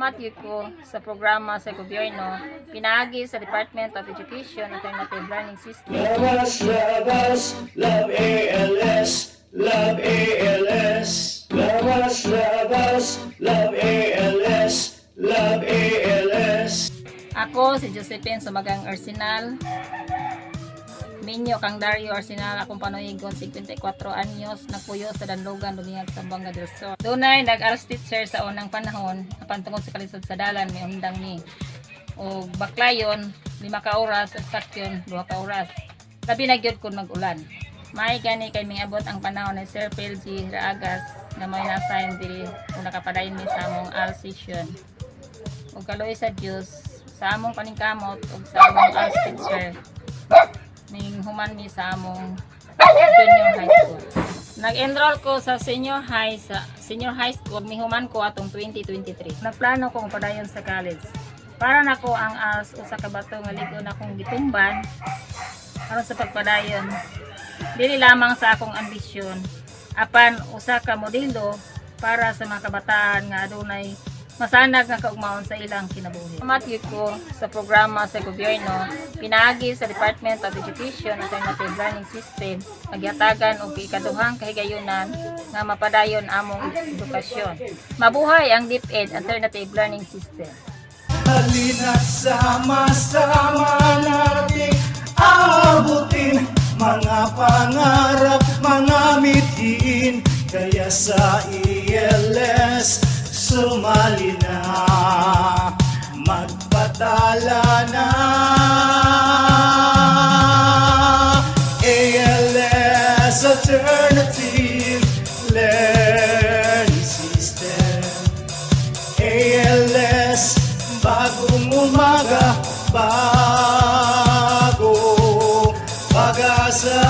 Matthew ko sa programa sa gobyerno, pinagi sa Department of Education Alternative Learning System. Love us, love us, love ALS, love ALS. Love us, love us, love ALS, love ALS. Ako si Josephine Sumagang Arsenal. Minyo kang Dario Arsenal akong panoyigon 54 anyos nagpuyo sa Danlogan Lumiyag sa Banga del Sur. Dunay nag-aras teacher sa unang panahon apan tungod sa kalisod sa dalan may undang ni. O baklayon lima ka oras ug sakyon duha ka oras. Labi na gyud kun mag-ulan. May gani kay mingabot ang panahon ni Sir Phil G. Raagas na may na-assign diri kung nakapadayon mi sa among AL session. ug kaloy sa Dios sa among paningkamot ug sa among as teacher ning human mi sa among junior high school. Nag-enroll ko sa senior high sa senior high school mihuman ko atong 2023. Nagplano kong padayon sa college. Para nako ang as usa ka bato nga ligo na kong gitumban aron sa pagpadayon. Dili lamang sa akong ambisyon apan usa ka modelo para sa mga kabataan nga adunay masanag nga kaugmaon sa ilang kinabuhi. Matthew ko sa programa sa gobyerno, pinagi sa Department of Education Alternative Learning System, nagyatagan og ikaduhang kahigayunan nga mapadayon among edukasyon. Mabuhay ang DepEd Alternative Learning System. Halina't sama-sama nating abutin mga pangarap, mga mithiin Kaya sa ELS sumali na Magpatala na. ALS Alternative Learning System. ALS Bagong umaga Bago Pag-asa